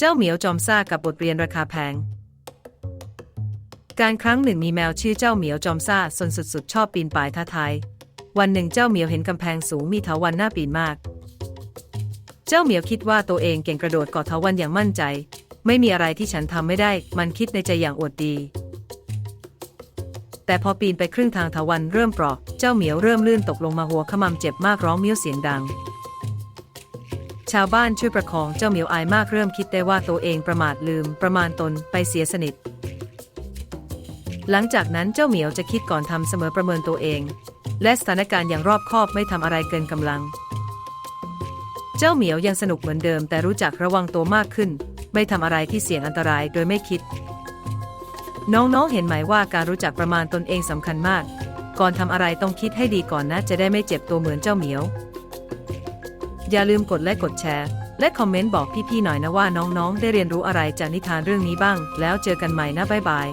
เจ้าเหมียวจอมซ่ากับบทเรียนราคาแพง การครั้งหนึ่งมีแมวชื่อเจ้าเหมียวจอมซ่าสนสุดๆ ชอบปีนป่ายท้าทาย วันหนึ่งเจ้าเหมียวเห็นกำแพงสูงมีเถาวันน่าปีนมาก เจ้าเหมียวคิดว่าตัวเองเก่งกระโดดเกาะเถาวันอย่างมั่นใจ ไม่มีอะไรที่ฉันทำไม่ได้ มันคิดในใจอย่างอวดดี แต่พอปีนไปครึ่งทางเถาวันเริ่มเปราะ เจ้าเหมียวเริ่มลื่นตกลงมาหัวขมำเจ็บมากร้องเมี้ยวเสียงดัง ชาวบ้านช่วยประคองเจ้าเหมียวอายมากเริ่มคิดได้ว่าตัวเองประมาทลืมประมาณตนไปเสียสนิท หลังจากนั้นเจ้าเหมียวจะคิดก่อนทำเสมอประเมินตัวเอง และสถานการณ์อย่างรอบคอบไม่ทำอะไรเกินกำลัง เจ้าเหมียวยังสนุกเหมือนเดิม แต่รู้จักระวังตัวมากขึ้น ไม่ทำอะไรที่เสี่ยงอันตรายโดยไม่คิด น้องๆเห็นไหมว่าการรู้จักประมาณตนเองสำคัญมาก ก่อนทำอะไรต้องคิดให้ดีก่อนนะจะได้ไม่เจ็บตัวเหมือนเจ้าเหมียว อย่าลืมกดไลค์กดแชร์ และคอมเมนต์บอกพี่ๆหน่อยนะว่าน้องๆ ได้เรียนรู้อะไรจากนิทานเรื่องนี้บ้าง แล้วเจอกันใหม่นะบ๊ายบาย